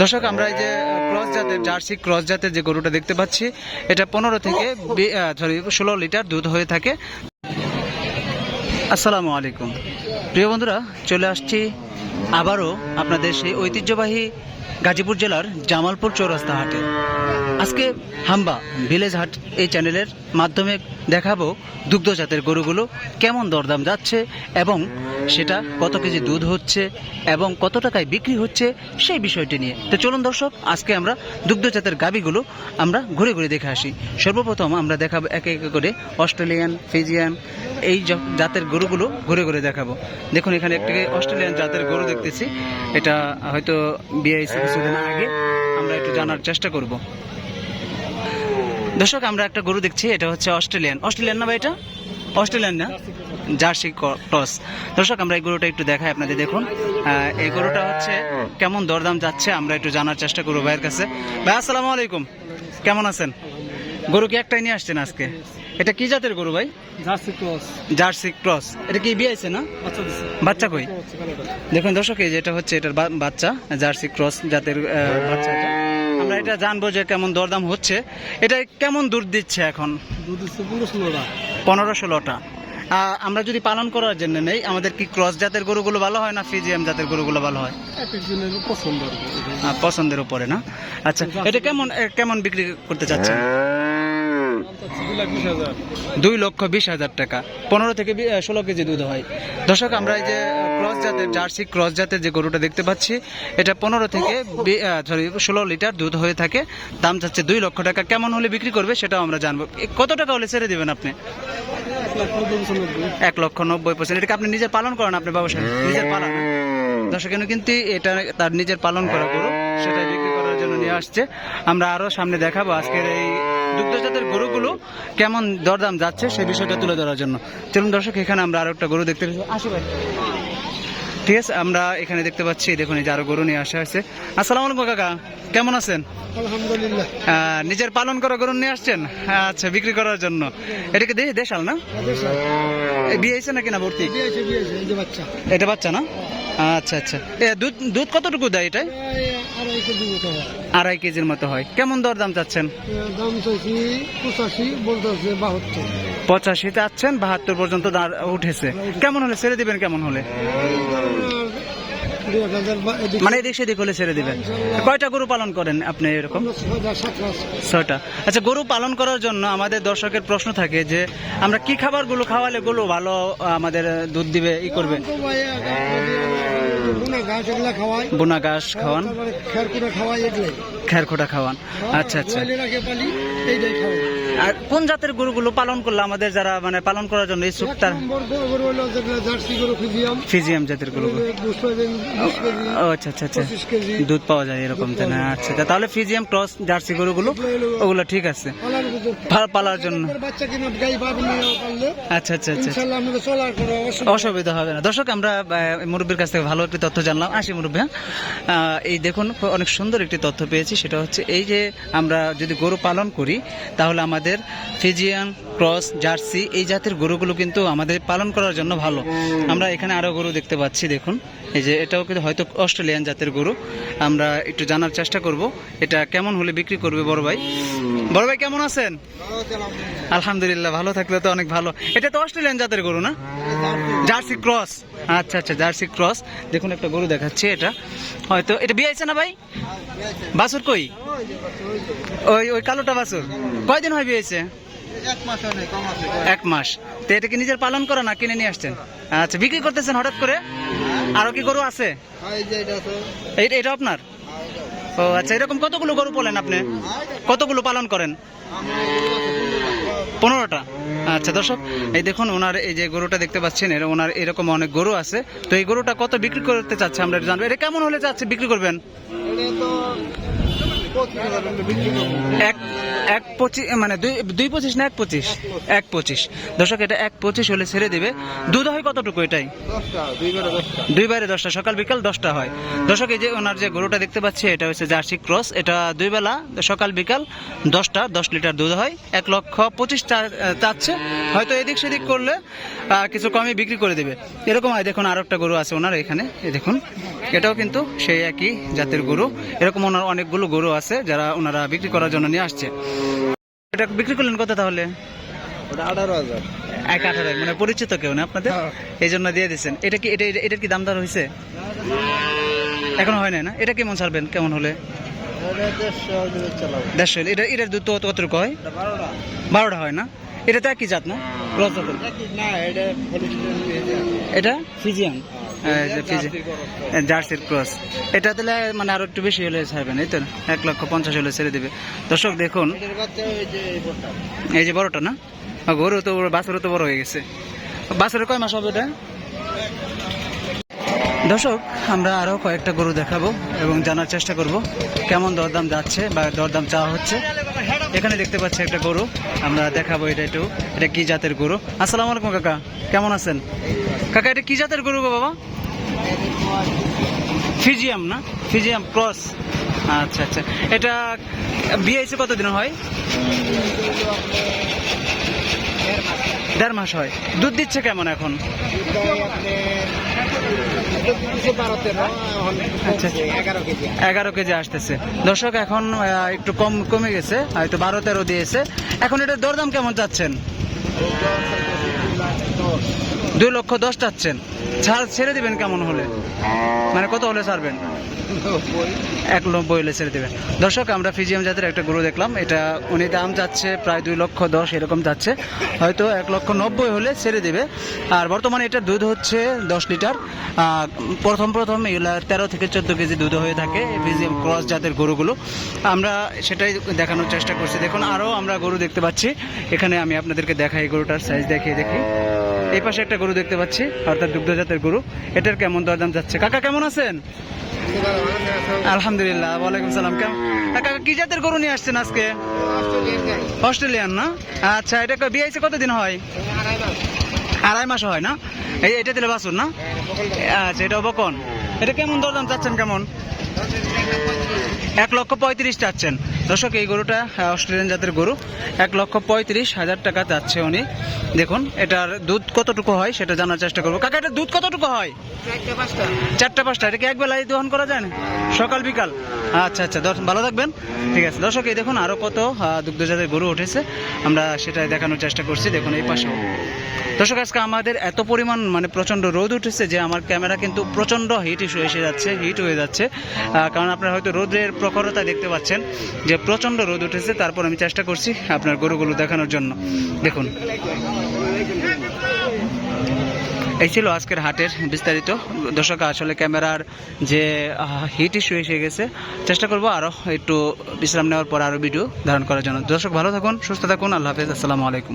দর্শক, আমরা এই যে ক্রস জাতের জার্সি, ক্রস জাতের যে গরুটা দেখতে পাচ্ছি, এটা পনেরো থেকে সরি ষোলো লিটার দুধ হয়ে থাকে। আসসালামু আলাইকুম। প্রিয় বন্ধুরা, চলে আসছি আবারও আপনাদের সেই ঐতিহ্যবাহী গাজীপুর জেলার জামালপুর চৌরাস্তা হাটে। আজকে হাম্বা ভিলেজ হাট এই চ্যানেলের মাধ্যমে দেখাবো দুগ্ধ জাতের গরুগুলো কেমন দরদাম যাচ্ছে এবং সেটা কত কেজি দুধ হচ্ছে এবং কত টাকায় বিক্রি হচ্ছে সেই বিষয়টি নিয়ে। তো চলুন দর্শক, আজকে আমরা দুগ্ধ জাতের গাবিগুলো আমরা ঘুরে ঘুরে দেখে আসি। সর্বপ্রথম আমরা দেখাবো একে একে করে অস্ট্রেলিয়ান, ফিজিয়ান এই জাতের গরুগুলো ঘুরে ঘুরে দেখাবো। দেখুন এখানে একটি অস্ট্রেলিয়ান জাতের গরু দেখতেছি। এটা হয়তো বিআইসি কিছুদিন আগে। আমরা একটু জানার চেষ্টা করব। দর্শক আমরা একটা গরু দেখছি এটা হচ্ছে অস্ট্রেলিয়ান। অস্ট্রেলিয়ান না ভাই এটা? অস্ট্রেলিয়ান না? Jersey cross. দর্শক আমরা এই গরুটা একটু দেখাই আপনাদের দেখুন। এই গরুটা হচ্ছে কেমন দরদাম যাচ্ছে আমরা একটু জানার চেষ্টা করব ভাইয়ের কাছে। ভাই আসসালামু আলাইকুম। কেমন আছেন? গরু কি একটাই নিয়ে আসছেন আজকে? এটা কি জাতের গরু ভাই? Jersey cross. Jersey cross. এটা কি বিয়েছে না? বাচ্চা কই? দেখুন দর্শক এই যেটা হচ্ছে এটার বাচ্চা জার্সি ক্রস জাতের বাচ্চা এটা জানব যে কেমন দরদাম হচ্ছে। এটা কেমন দুধ দিচ্ছে এখন? দুধ দিচ্ছে পুরো ষোলোটা পনেরো ষোলোটা আহ, আমরা যদি পালন করার জন্য নেই আমাদের কি ক্রস জাতের গরুগুলো ভালো হয় না ফিজিএম জাতের গরুগুলো ভালো হয়? পছন্দের উপরে না? আচ্ছা এটা কেমন কেমন বিক্রি করতে চাচ্ছেন? চাচ্ছি দুই লক্ষ বিশ হাজার টাকা। পনেরো থেকে ষোলো কেজি দুধ হয়। দর্শক, আমরা এই যে ক্রস জাতের, জার্সি ক্রস জাতের যে গরুটা দেখতে পাচ্ছি, এটা পনেরো থেকে সরি ষোলো লিটার দুধ হয়ে থাকে। দাম যাচ্ছে দুই লক্ষ টাকা। কেমন হলে বিক্রি করবে সেটাও আমরা জানব। কত টাকা হলে ছেড়ে দেবেন আপনি? এক লক্ষ নব্বই পার্সেন্ট। এটাকে আপনি নিজের পালন করেন আপনি ব্যবসায় নিজের পালন। দর্শক কিন্তু এটা তার নিজের পালন করা গরু সেটা বিক্রি করার জন্য নিয়ে আসছে। আমরা আরও সামনে দেখাবো আজকের এই দুগ্ধজাতের গরুগুলো কেমন দরদাম যাচ্ছে সেই বিষয়টা তুলে ধরার জন্য। চলুন দর্শক এখানে আমরা আরও একটা গরু দেখতে পাচ্ছি। আসি ভাই। ঠিক আছে আমরা এখানে দেখতে পাচ্ছি দেখুন এই যে আরও গরু নিয়ে আসা হয়েছে। আসসালামু আলাইকুম কাকা কেমন আছেন? আলহামদুলিল্লাহ। আহ, নিজের পালন করা গরু নিয়ে আসছেন? আচ্ছা বিক্রি করার জন্য। এটাকে দেশাল না? এ, বিয়ে হয়েছে নাকি না ভর্তি? এটা বাচ্চা না? আচ্ছা আচ্ছা। দুধ দুধ কতটুকু দেয় এটাই আড়াই কেজির মতো হয়। কেমন দর দাম চাচ্ছেন? পঁচাশি পঁচাশি চাচ্ছেন বাহাত্তর পর্যন্ত উঠেছে। কেমন হলে? ছেড়ে দিবেন কেমন হলে দুই এক হাজার বা এদিকে মানে এদিক সেদিক হলে ছেড়ে দিবেন। কয়টা গরু পালন করেন আপনি এরকম? ছয়টা। আচ্ছা গরু পালন করার জন্য আমাদের দর্শকের প্রশ্ন থাকে যে আমরা কি খাবারগুলো খাওয়ালে গরু ভালো আমাদের দুধ দিবে ই করবে বোনা ঘাস খাওয়ান। তারপরে খের করে খাওয়াই এগুলাই। খের খোটা খাওয়ান। আচ্ছা আচ্ছা। আর কোন জাতের গরুগুলো পালন করলে আমাদের যারা মানে পালন করার জন্য ইচ্ছুক তার ফিজিয়াম। জাতের গরু। আচ্ছা আচ্ছা আচ্ছা। দুধ পাওয়া যায় এরকম না? আচ্ছা তাহলে ফিজিয়াম ক্রস জার্সি গরুগুলো ওগুলো ঠিক আছে। পালার জন্য। আচ্ছা আচ্ছা আচ্ছা। অসুবিধা হবে না। দর্শক আমরা মুরব্বীর কাছ থেকে ভালো একটি তথ্য জানলাম। আসি মুরব্বী হ্যাঁ? এই দেখুন অনেক সুন্দর একটি তথ্য পেয়েছি। সেটা হচ্ছে এই যে আমরা যদি গরু পালন করি তাহলে আমাদের ফিজিয়ান, ক্রস, জার্সি এই জাতের গরুগুলো কিন্তু আমাদের পালন করার জন্য ভালো। আমরা এখানে আরও গরু দেখতে পাচ্ছি, দেখুন। এই যে এটাও কিন্তু হয়তো অস্ট্রেলিয়ান জাতের গরু। আমরা একটু জানার চেষ্টা করব, এটা কেমন হলে বিক্রি করবে বড় ভাই? বড় ভাই, কেমন আছেন? আলহামদুলিল্লাহ, ভালো থাকলে তো অনেক ভালো। এটা তো অস্ট্রেলিয়ান জাতের গরু না? Jersey cross. আচ্ছা আচ্ছা জার্সি ক্রস। দেখুন একটা গরু দেখাচ্ছে এটা। হয়তো, এটা বিয়ে আছে না ভাই? বাসুর কই? ওই ওই কালোটা বাসুর কয়দিন হয় বিয়েছে? এক মাস। তো এটা কি নিজের পালন করা না কিনে নিয়ে আসছেন? আচ্ছা বিক্রি করতেছেন হঠাৎ করে? আরও কি গরু আছে? এটা আপনার? ও আচ্ছা এরকম কতগুলো গরু বলেন আপনি? কতগুলো পালন করেন? পনেরোটা। আচ্ছা দর্শক, এই দেখুন, ওনার এই যে গরুটা দেখতে পাচ্ছেন, এর, ওনার এরকম অনেক গরু আছে। তো এই গরুটা কত বিক্রি করতে চাচ্ছে আমরা জানব। এটা কেমন হলে চাচ্ছে, বিক্রি করবেন? এক এক পঁচিশ মানে দুই দুই পঁচিশ না এক পঁচিশ? এক পঁচিশ। দর্শক এটা এক পঁচিশ হলে ছেড়ে দিবে। দুধ হয় কতটুকু এটাই? দুই বারে দশটা। সকাল বিকাল দশটা হয়। দর্শক এই যে ওনার যে গরুটা দেখতে পাচ্ছি এটা হচ্ছে জার্সি ক্রস। এটা দুই বেলা সকাল বিকাল দশটা দশ লিটার দুধ হয়। এক লক্ষ পঁচিশ চাচ্ছে। হয়তো এদিক সেদিক করলে কিছু কমে বিক্রি করে দেবে। এরকম হয়। দেখুন আর একটা গরু আছে ওনার এখানে। দেখুন এটাও কিন্তু সেই একই জাতের গরু। এরকম ওনার অনেকগুলো গরু আছে। যারা ওনারা বিক্রি করার জন্য নিয়ে আসছে। এটা বিক্রি করলেন কত তাহলে? আঠারো হাজার। এক আঠারো মানে পরিচিত কেউ না আপনাদের? হ্যাঁ। এই জন্য দিয়ে দিচ্ছেন। এটা কি এটা এটা- এটার কি দাম দর হয়েছে? এখনও হয় নাই না? এটা কেমন ছাড়বেন? কেমন হলে? দেড়শো এটা এটার দুধ তো কতটুকু হয়? বারোটা। হয় না? এটা তো একই জাত না? জাতের। এটা এটা ফিজিয়াম জার্সির ক্রস এটা তাহলে মানে আরও একটু বেশি হলে ছাড়বেন এই তো? এক লক্ষ পঞ্চাশ হলে ছেড়ে দেবে। দর্শক দেখুন। এই যে বড়টা না? গরু তো বাছুরও তো বড় হয়ে গেছে। বাছুরের কয় মাস হবে এটা? দর্শক আমরা আরও কয়েকটা গরু দেখাবো এবং জানার চেষ্টা করব কেমন দরদাম যাচ্ছে বা দরদাম চাওয়া হচ্ছে। এখানে দেখতে পাচ্ছি একটা গরু। আমরা দেখাবো এটা একটু। এটা কি জাতের গরু? আসসালামু আলাইকুম, কাকা। কেমন আছেন? কাকা, এটা কি জাতের গরু গো বাবা? ফিজিয়াম না? ফিজিয়াম ক্রস আচ্ছা আচ্ছা। এটা বিয়ে এসে কতদিন হয়? দেড় মাস হয়। দুধ দিচ্ছে কেমন এখন? এগারো কেজি আসতেছে। দর্শক, এখন একটু কম, কমে গেছে, হয়তো বারো তেরো দিয়েছে। এখন এটার দরদাম কেমন চাচ্ছেন? দুই লক্ষ দশ চাচ্ছেন। ছাড় ছেড়ে দিবেন কেমন হলে? মানে কত হলে ছাড়বেন? এক নব্বই হলে ছেড়ে দেবেন। দর্শক, আমরা ফিজিয়াম জাতের একটা গরু দেখলাম। এটা উনি দাম যাচ্ছে প্রায় দুই লক্ষ দশ, এরকম যাচ্ছে। হয়তো এক লক্ষ নব্বই হলে ছেড়ে দেবে। আর বর্তমানে এটা দুধ হচ্ছে দশ লিটার। প্রথম প্রথম এগুলা তেরো থেকে চোদ্দ কেজি দুধ হয়ে থাকে ফিজিয়াম ক্রস জাতের গরুগুলো। আমরা সেটাই দেখানোর চেষ্টা করছি। দেখুন আরও আমরা গরু দেখতে পাচ্ছি। এখানে আমি আপনাদেরকে দেখাই গরুটার সাইজ দেখিয়ে দেখি। এই পাশে একটা গরু দেখতে পাচ্ছি, অর্থাৎ দুগ্ধ জাতের গরু। এটার কেমন দরদাম যাচ্ছে? কাকা, কেমন আছেন? আলহামদুলিল্লাহ, ওয়ালাইকুম সালাম। কেমন কাকা কি জাতের গরু নিয়ে আসছেন আজকে? অস্ট্রেলিয়ান না আচ্ছা এটা হয়েছে কতদিন হয়? আড়াই মাস হয় না? এই এটা দিলে বাসুর না? আচ্ছা এটা বকন এটা কেমন দরদাম চাচ্ছেন, কেমন? এক লক্ষ পঁয়ত্রিশ চাচ্ছেন। দর্শক এই গরুটা অস্ট্রেলিয়ান জাতের গরু। এক লক্ষ পঁয়ত্রিশ হাজার টাকা চাচ্ছে উনি। দেখুন এটার দুধ কতটুকু হয় সেটা জানার চেষ্টা করব। কাকা এটার দুধ কতটুকু হয়? চারটা পাঁচটা। এটা কি এক বেলায় দহন করা যায় না? সকাল বিকাল? আচ্ছা আচ্ছা দর্শক ভালো থাকবেন। ঠিক আছে দর্শক এই দেখুন আরও কত দুগ্ধজাতের গরু উঠেছে। আমরা সেটাই দেখানোর চেষ্টা করছি। দেখুন এই পাশেও। দর্শক আজকে আমাদের এত পরিমাণ মানে প্রচণ্ড রোদ উঠেছে যে আমার ক্যামেরা কিন্তু প্রচণ্ড হিট ইস্যু এসে যাচ্ছে হিট হয়ে যাচ্ছে। কারণ আপনারা হয়তো রোদের প্রখরতা দেখতে পাচ্ছেন যে প্রচণ্ড রোদ উঠেছে। তারপর আমি চেষ্টা করছি আপনার গরুগুলো দেখানোর জন্য। দেখুন। এই ছিল আজকের হাটের বিস্তারিত। দর্শক, আসলে ক্যামেরার যে হিট ইস্যু এসে গেছে, চেষ্টা করব আরও একটু বিশ্রাম নেওয়ার পর আরও ভিডিও ধারণ করার জন্য। দর্শক, ভালো থাকুন, সুস্থ থাকুন, আল্লাহ হাফেজ, আসসালামু আলাইকুম।